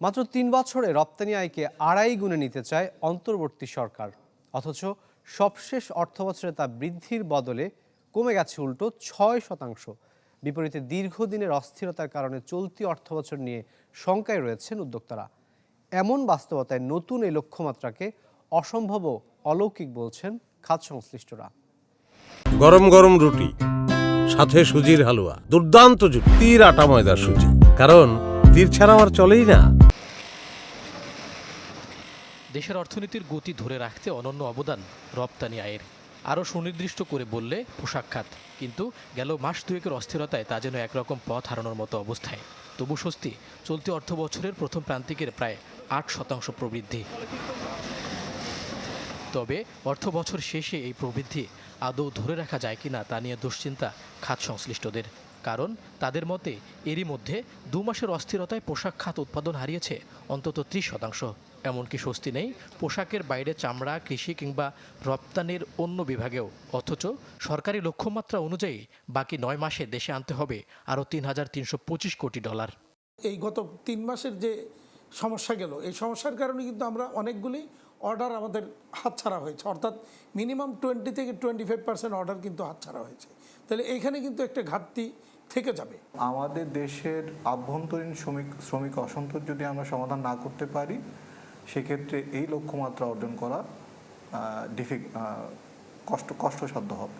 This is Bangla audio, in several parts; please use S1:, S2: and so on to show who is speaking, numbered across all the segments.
S1: মাত্র তিন বছরে রপ্তানি আয়কে আড়াই গুণে নিতে চায় অন্তর্বর্তী সরকার। অথচ সবশেষ অর্থবছরে তা বৃদ্ধির বদলে কমে গেছে উল্টো ছয় শতাংশ। বিপরীতে দীর্ঘদিনের অস্থিরতার কারণে চলতি অর্থবছর নিয়ে শঙ্কায় রয়েছেন উদ্যোক্তারা। এমন বাস্তবতায় নতুন এই লক্ষ্যমাত্রাকে অসম্ভব অলৌকিক বলছেন খাত সংশ্লিষ্টরা।
S2: গরম গরম রুটি, সাথে সুজির হালুয়া, দুর্দান্ত জুটি, তীর আটা ময়দার সুজি। কারণ তীর ছাড়া আমার চলেই না।
S3: দেশের অর্থনীতির গতি ধরে রাখতে অনন্য অবদান রপ্তানি আয়ের। আরও সুনির্দিষ্ট করে বললে পোশাক খাত, কিন্তু গেল মাস দুয়েকের অস্থিরতায় তা যেন একরকম পথ হারানোর মতো অবস্থায়। তবু স্বস্তি, চলতি অর্থ বছরের প্রথম প্রান্তিকের প্রায় আট শতাংশ প্রবৃদ্ধি। তবে অর্থ বছর শেষে এই প্রবৃদ্ধি আদৌ ধরে রাখা যায় কিনা তা নিয়ে দুশ্চিন্তা খাত সংশ্লিষ্টদের। কারণ তাদের মতে এরই মধ্যে দু মাসের অস্থিরতায় পোশাক খাত উৎপাদন হারিয়েছে অন্তত ত্রিশ শতাংশ। এমনকি স্বস্তি নেই। পোশাকের বাইরে চামড়া কৃষি কিংবা রপ্তানির অন্য বিভাগেও। অথচ সরকারি লক্ষ্যমাত্রা অনুযায়ী বাকি নয় মাসে দেশে আনতে হবে আরও তিন হাজার তিনশো পঁচিশ কোটি ডলার।
S4: এই গত তিন মাসের যে সমস্যা গেল এই সমস্যার কারণে কিন্তু আমরা অনেকগুলি অর্ডার আমাদের হাতছাড়া হয়েছে। অর্থাৎ মিনিমাম টোয়েন্টি থেকে টোয়েন্টি ফাইভ পার্সেন্ট অর্ডার কিন্তু হাতছাড়া হয়েছে। তাহলে এইখানে কিন্তু একটা ঘাটতি থেকে যাবে।
S5: আমাদের দেশের আভ্যন্তরীণ শ্রমিক শ্রমিক অসন্তোষ যদি আমরা সমাধান না করতে পারি সেক্ষেত্রে এই লক্ষ্যমাত্রা অর্জন করা ডিফিক কষ্ট, কষ্টসাধ্য হবে।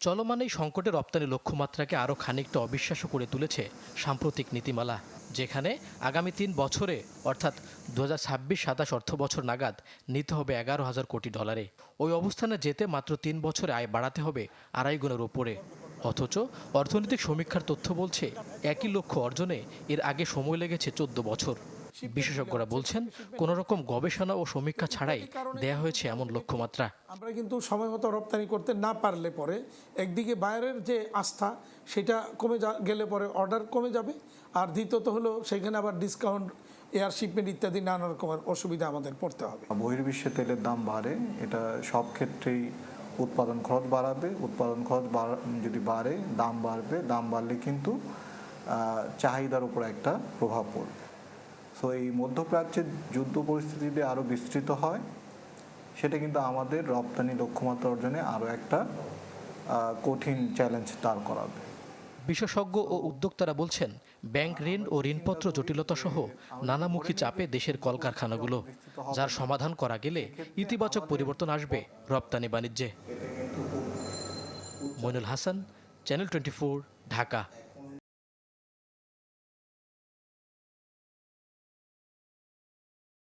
S3: চলমান এই সংকটে রপ্তানি লক্ষ্যমাত্রাকে আরও খানিকটা অবিশ্বাস্য করে তুলেছে সাম্প্রতিক নীতিমালা, যেখানে আগামী তিন বছরে, অর্থাৎ দু হাজার ছাব্বিশ সাতাশ অর্থ বছর নাগাদ, নিতে হবে এগারো হাজার কোটি ডলারে। ওই অবস্থানে যেতে মাত্র তিন বছরে আয় বাড়াতে হবে আড়াই গুণের ওপরে অথচ অর্থনৈতিক সমীক্ষার তথ্য বলছে, একই লক্ষ্য অর্জনে এর আগে সময় লেগেছে চোদ্দ বছর। বিশেষজ্ঞরা বলছেন কোনো রকম গবেষণা ও সমীক্ষা ছাড়াই দেয়া হয়েছে এমন লক্ষ্যমাত্রা।
S4: আমরা কিন্তু সময় মতো রপ্তানি করতে না পারলে পরে একদিকে বাইরের যে আস্থা সেটা কমে যা গেলে পরে অর্ডার কমে যাবে। আর দ্বিতীয়ত হলো সেখানে আবার ডিসকাউন্ট এয়ার শিপমেন্ট ইত্যাদি নানা রকমের অসুবিধা আমাদের পড়তে হবে।
S5: বহির্বিশ্বে তেলের দাম বাড়ে এটা সব ক্ষেত্রেই উৎপাদন খরচ বাড়াবে। উৎপাদন খরচ বাড়া- যদি বাড়ে দাম বাড়বে দাম বাড়লে কিন্তু চাহিদার উপর একটা প্রভাব পড়বে। সো এই মধ্যপ্রাচ্যের যুদ্ধ পরিস্থিতি যদি আরও বিস্তৃত হয়। সেটা কিন্তু আমাদের রপ্তানি লক্ষ্যমাত্রা অর্জনে আরও একটা কঠিন চ্যালেঞ্জ দাঁড় করাবে।
S3: বিশেষজ্ঞ ও উদ্যোক্তারা বলছেন, ব্যাংক ঋণ ও ঋণপত্র জটিলতা সহ নানামুখী চাপে দেশের কলকারখানাগুলো, যার সমাধান করা গেলে ইতিবাচক পরিবর্তন আসবে রপ্তানি বাণিজ্যে। Moinul Hasan, channel twenty Dhaka.